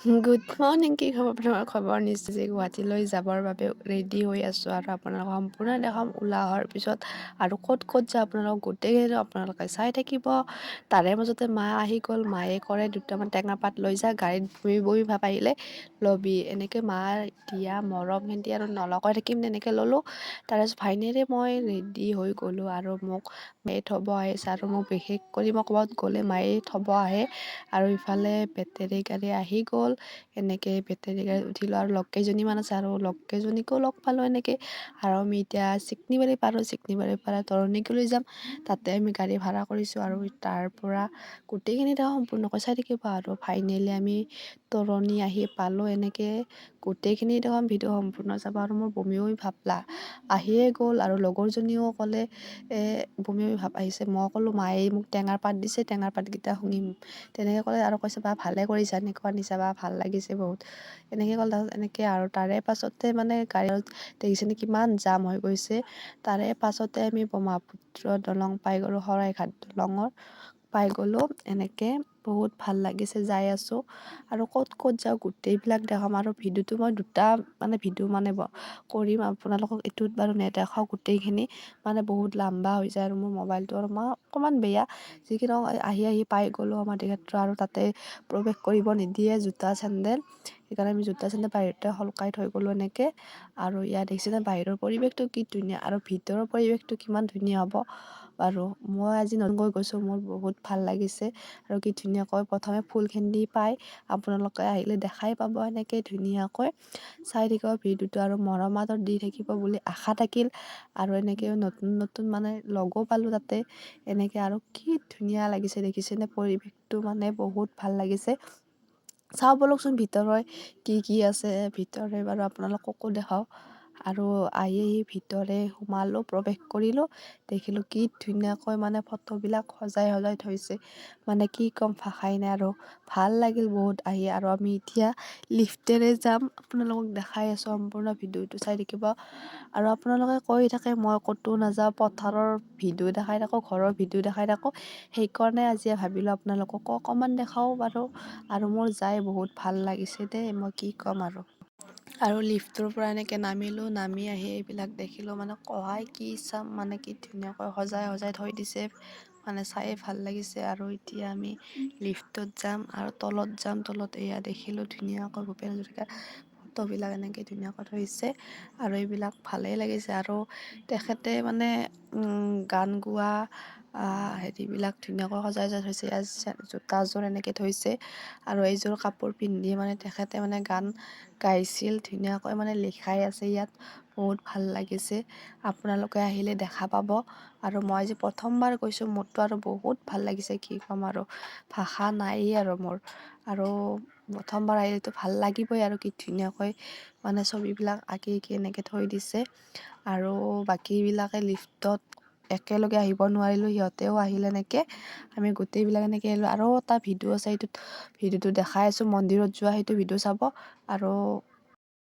Good morning কি খবৰ আপোনাৰ খবৰ নিশ্চয় যে গুৱাহাটীলৈ যাবৰ বাবে ৰেডি হৈ আছোঁ আৰু আপোনালোকক সম্পূৰ্ণ দেখাম ওলাই অহাৰ পিছত আৰু ক'ত ক'ত যায় আপোনালোকক গোটেইখিনি আপোনালোকে চাই থাকিব তাৰে মাজতে মা আহি গ'ল মায়ে কৰে দুটামান টেঙা পাত লৈ যা গাড়ীত বহি বহি ভাব আহিলে ল'বি এনেকৈ মাৰ দিয়া মৰম খেতি আৰু নলগাই থাকিম তেনেকৈ ল'লোঁ তাৰপিছত ফাইনেলি মই ৰেডি হৈ গ'লোঁ আৰু মোক মায়ে থ'ব আহিছে আৰু মোক বিশেষ কৰি মই ক'ৰবাত গ'লে মায়ে থ'ব আহে আৰু ইফালে বেটেৰী গাড়ী আহি গ'ল এনেকৈ বেটেৰী গাড়ীত উঠিলোঁ আৰু লগ কেইজনীমান আছে আৰু লগ কেইজনীকো লগ পালোঁ এনেকৈ। আৰু আমি এতিয়া চিকনিবাৰী পালোঁ চিকনিবাৰীৰ পৰা তৰণীলৈ যাম। তাতে আমি গাড়ী ভাড়া কৰিছোঁ আৰু তাৰ পৰা গোটেইখিনি তেওঁ সম্পূৰ্ণকৈ চাই থাকিব আৰু ফাইনেলি আমি তৰণী আহি পালোঁ এনেকৈ। গোটেইখিনি দেখোন ভিডিঅ' সম্পূৰ্ণ চাব আৰু মোৰ বমি বমি ভাব লা আহিয়ে গ'ল আৰু লগৰজনীও ক'লে বমি বমি ভাব আহিছে। মই ক'লোঁ মায়ে মোক টেঙাৰ পাত দিছে টেঙাৰ পাতকেইটা শুঙিম। তেনেকৈ ক'লে আৰু কৈছে বা ভালে কৰিছা। এনেকুৱা নিছা বা ভাল লাগিছে বহুত। এনেকৈ ক'লে তাৰপাছত এনেকৈ আৰু তাৰে পাছতে মানে গাড়ীত দেখিছেনে কিমান জাম হৈ গৈছে। তাৰে পাছতে আমি ব্ৰহ্মপুত্ৰ দলং পাই গ'লোঁ শৰাইঘাট দলঙৰ পাই গ'লোঁ এনেকৈ বহুত ভাল লাগিছে যাই আছোঁ। আৰু ক'ত ক'ত যাওঁ গোটেইবিলাক দেখাম আৰু ভিডিঅ'টো মই দুটা মানে ভিডিঅ' মানে কৰিম। আপোনালোকক এইটোত বাৰু নেদেখাওঁ গোটেইখিনি। মানে বহুত লাম্বা হৈ যায় আৰু মোৰ মোবাইলটো আৰু মই অকণমান বেয়া। যি কি নহওক আহি আহি পাই গ'লোঁ ক্ষেত্ৰ আৰু তাতে প্ৰৱেশ কৰিব নিদিয়ে জোতা চেণ্ডেল। সেইকাৰণে আমি জোতা চেণ্ডেল বাহিৰতে সলকাই থৈ গ'লোঁ এনেকৈ। আৰু ইয়াত দেখিছেনে বাহিৰৰ পৰিৱেশটো কি ধুনীয়া আৰু ভিতৰৰ পৰিৱেশটো কিমান ধুনীয়া হ'ব বাৰু। মই আজি নতুনকৈ গৈছোঁ, মোৰ বহুত ভালো লাগিছে আৰু কি ধুনীয়াকৈ প্ৰথমে ফুলখিনি পায় আপোনালোকে আহিলে দেখাই পাব এনেকৈ ধুনীয়াকৈ। চাই থাকিব ভিডিঅ'টো আৰু মৰম আদৰ দি থাকিব বুলি আশা থাকিল। আৰু এনেকৈ নতুন নতুন মানে লগো পালোঁ তাতে। এনেকৈ আৰু কি ধুনীয়া লাগিছে, দেখিছেনে? পৰিৱেশটো মানে বহুত ভালো লাগিছে। চাওঁ ব'লকচোন ভিতৰৰ কি কি আছে ভিতৰে বাৰু আপোনালোককো দেখাওঁ। আৰু আহি আহি ভিতৰে সোমালোঁ প্ৰৱেশ কৰিলোঁ। দেখিলোঁ কি ধুনীয়াকৈ মানে ফটোবিলাক সজাই সজাই থৈছে। মানে কি ক'ম ভাষাই নাই আৰু। ভাল লাগিল বহুত আহি। আৰু আমি এতিয়া লিফ্টেৰে যাম। আপোনালোকক দেখাই আছোঁ সম্পূৰ্ণ ভিডিঅ'টো। চাই থাকিব। আৰু আপোনালোকে কৈ থাকে মই ক'তো নাযাওঁ। পথাৰৰ ভিডিঅ' দেখাই থাকোঁ ঘৰৰ ভিডিঅ' দেখাই থাকোঁ। সেইকাৰণে আজি ভাবিলোঁ আপোনালোককো অকণমান দেখাওঁ বাৰু। আৰু মোৰ যাই বহুত ভাল লাগিছে দেই। মই কি ক'ম আৰু। আৰু লিফ্টটোৰ পৰা এনেকৈ নামিলোঁ নামি আহি এইবিলাক দেখিলোঁ মানে কহাই কি চাম মানে কি ধুনীয়াকৈ সজাই সজাই থৈ দিছে মানে চায়ে ভাল লাগিছে। আৰু এতিয়া আমি লিফ্টত যাম আৰু তলত যাম তলত এয়া দেখিলোঁ ধুনীয়াকৈ ভূপেন হাজৰিকাৰ ফটোবিলাক এনেকৈ ধুনীয়াকৈ থৈছে আৰু এইবিলাক ভালেই লাগিছে। আৰু তেখেতে মানে গান গোৱা হেৰিবিলাক ধুনীয়াকৈ সজাই সজাই থৈছে ইয়াত জোতাযোৰ এনেকৈ থৈছে আৰু এইযোৰ কাপোৰ পিন্ধি মানে তেখেতে মানে গান গাইছিল, ধুনীয়াকৈ মানে লিখাই আছে ইয়াত, বহুত ভালো লাগিছে। আপোনালোকে আহিলে দেখা পাব আৰু মই আজি প্ৰথমবাৰ গৈছোঁ মোৰতো আৰু বহুত ভালো লাগিছে, কি ক'ম আৰু, ভাষা নায়েই আৰু মোৰ। আৰু প্ৰথমবাৰ আহিলেতো ভালো লাগিবই আৰু কি ধুনীয়াকৈ মানে ছবিবিলাক আঁকি আঁকি এনেকৈ থৈ দিছে। আৰু বাকীবিলাকে লিফ্টত একেলগে আহিব নোৱাৰিলোঁ সিহঁতেও আহিল এনেকৈ। আমি গোটেইবিলাক এনেকৈ আহিলোঁ। আৰু এটা ভিডিঅ' আছে সেইটোত ভিডিঅ'টো দেখাই আছোঁ মন্দিৰত যোৱা সেইটো ভিডিঅ' চাব। আৰু